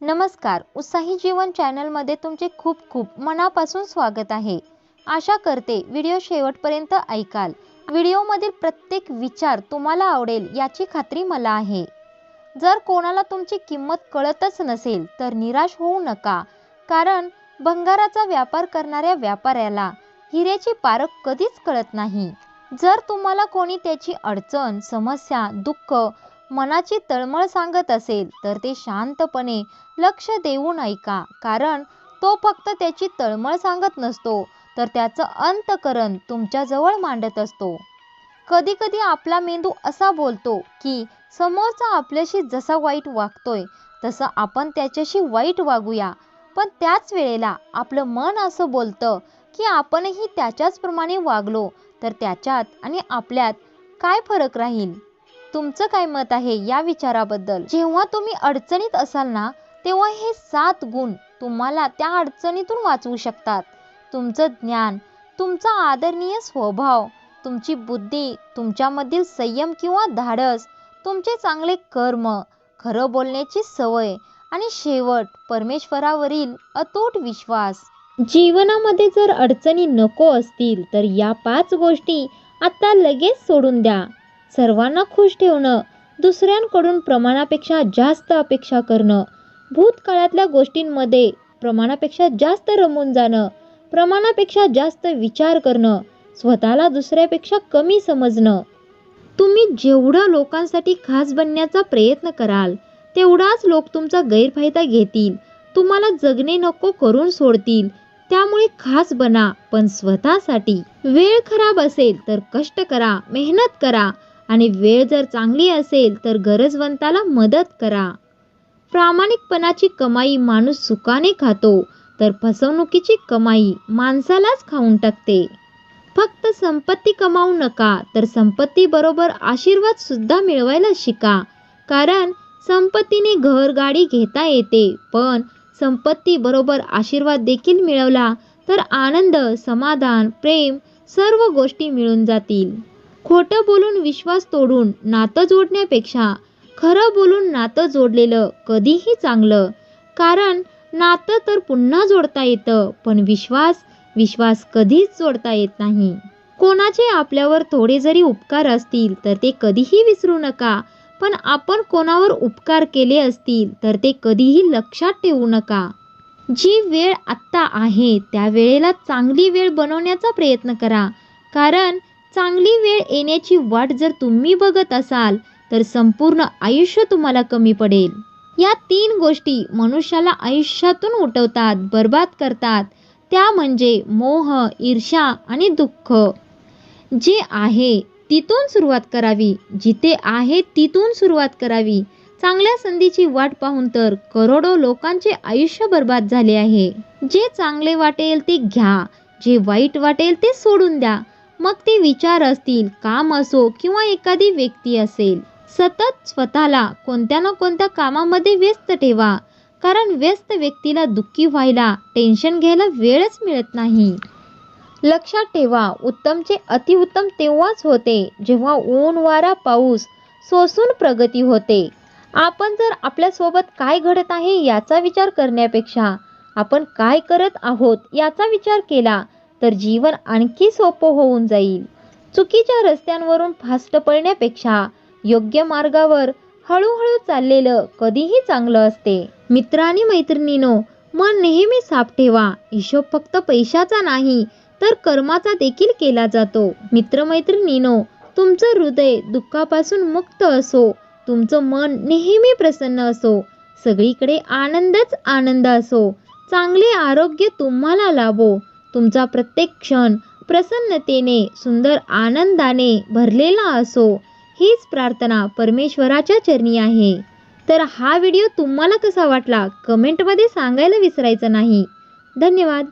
नमस्कार उत्साही जीवन चॅनलमध्ये तुमचे खूप खूप मनापासून स्वागत आहे. आशा करते व्हिडिओ शेवटपर्यंत ऐकाल. व्हिडिओमधील प्रत्येक विचार तुम्हाला आवडेल याची खात्री मला आहे. जर कोणाला तुमची किंमत कळतच नसेल तर निराश होऊ नका. कारण भंगाराचा व्यापार करणाऱ्या व्यापाऱ्याला हिऱ्याची पारख कधीच कळत नाही. जर तुम्हाला कोणी त्याची अडचण समस्या दुःख मनाची तळमळ सांगत असेल तर ते शांतपणे लक्ष देऊन ऐका. कारण तो फक्त त्याची तळमळ सांगत नसतो तर त्याचं अंतकरण तुमच्याजवळ मांडत असतो. कधीकधी आपला मेंदू असा बोलतो की समोरचा आपल्याशी जसा वाईट वागतोय तसं आपण त्याच्याशी वाईट वागूया. पण त्याच वेळेला आपलं मन असं बोलतं की आपणही त्याच्याचप्रमाणे वागलो तर त्याच्यात आणि आपल्यात काय फरक राहील? तुमचं काय मत आहे या विचाराबद्दल? जेव्हा तुम्ही अडचणीत असाल ना तेव्हा हे सात गुण तुम्हाला त्या अडचणीतून वाचवू शकतात. तुमचं ज्ञान तुमचा आदरणीय स्वभाव तुमची बुद्धी तुमच्यामधील संयम किंवा धाडस तुमचे चांगले कर्म खरं बोलण्याची सवय आणि शेवट परमेश्वरावरील अतूट विश्वास. जीवनामध्ये जर अडचणी नको असतील तर या पाच गोष्टी आता लगेच सोडून द्या. सर्वांना खुश ठेवणं दुसऱ्यांकडून प्रमाणापेक्षा जास्त अपेक्षा करणं भूतकाळातल्या गोष्टींमध्ये प्रमाणापेक्षा जास्त रमून जाणं प्रमाणापेक्षा जास्त विचार करणं स्वतःला दुसऱ्यापेक्षा कमी समजणं. तुम्ही जेवढं लोकांसाठी खास बनण्याचा प्रयत्न कराल तेवढाच लोक तुमचा गैरफायदा घेतील तुम्हाला जगणे नको करून सोडतील त्यामुळे खास बना पण स्वतःसाठी. वेळ खराब असेल तर कष्ट करा मेहनत करा आणि वेळ जर चांगली असेल तर गरजवंताला मदत करा. प्रामाणिकपणाची कमाई माणूस सुखाने खातो तर फसवणुकीची कमाई माणसालाच खाऊन टाकते. फक्त संपत्ती कमावू नका तर संपत्ती बरोबर आशीर्वाद सुद्धा मिळवायला शिका. कारण संपत्तीने घर गाडी घेता येते पण संपत्ती बरोबर आशीर्वाद देखील मिळवला तर आनंद समाधान प्रेम सर्व गोष्टी मिळून जातील. खोटं बोलून विश्वास तोडून नातं जोडण्यापेक्षा खरं बोलून नातं जोडलेलं कधीही चांगलं. कारण नातं तर पुन्हा जोडता येतं पण विश्वास विश्वास कधीच जोडता येत नाही. कोणाचे आपल्यावर थोडे जरी उपकार असतील तर ते कधीही विसरू नका. पण आपण कोणावर उपकार केले असतील तर ते कधीही लक्षात ठेवू नका. जी वेळ आत्ता आहे त्या वेळेला चांगली वेळ बनवण्याचा प्रयत्न करा. कारण चांगली वेळ येण्याची वाट जर तुम्ही बघत असाल तर संपूर्ण आयुष्य तुम्हाला कमी पडेल. या तीन गोष्टी मनुष्याला आयुष्यातून उठवतात बर्बाद करतात. त्या म्हणजे मोह ईर्ष्या आणि दुःख. जे आहे तिथून सुरुवात करावी. जिथे आहे तिथून सुरुवात करावी. चांगल्या संधीची वाट पाहून तर करोडो लोकांचे आयुष्य बर्बाद झाले आहे. जे चांगले वाटेल ते घ्या. जे वाईट वाटेल ते सोडून द्या. मग ते विचार असतील काम असो किंवा एखादी व्यक्ती असेल. सतत स्वतःला कोणत्या ना कोणत्या कामामध्ये व्यस्त ठेवा. कारण व्यस्त व्यक्तीला दुःखी व्हायला टेन्शन घ्यायला वेळच मिळत नाही. लक्षात ठेवा उत्तमचे अतिउत्तम तेव्हाच होते जेव्हा ऊन वारा पाऊस सोसून प्रगती होते. आपण जर आपल्यासोबत काय घडत आहे याचा विचार करण्यापेक्षा आपण काय करत आहोत याचा विचार केला तर जीवन आणखी सोपं होऊन जाईल. चुकीच्या रस्त्यांवरून फास्ट पळण्यापेक्षा योग्य मार्गावर हळूहळू चाललेलं कधीही चांगलं असते. मित्रांनी मैत्रिणीनो मन नेहमी साफ ठेवा. हिशोब फक्त पैशाचा नाही तर कर्माचा देखील केला जातो. मित्रमैत्रिणीनो तुमचं हृदय दुःखापासून मुक्त असो. तुमचं मन नेहमी प्रसन्न असो. सगळीकडे आनंदच आनंद असो. चांगले आरोग्य तुम्हाला लाभो. तुमचा प्रत्येक क्षण प्रसन्नतेने सुंदर आनंदाने भरलेला असो हीच प्रार्थना परमेश्वराच्या चरणी आहे. तर हा व्हिडिओ तुम्हाला कसा वाटला? कमेंटमध्ये सांगायला विसरायचं नाही. धन्यवाद.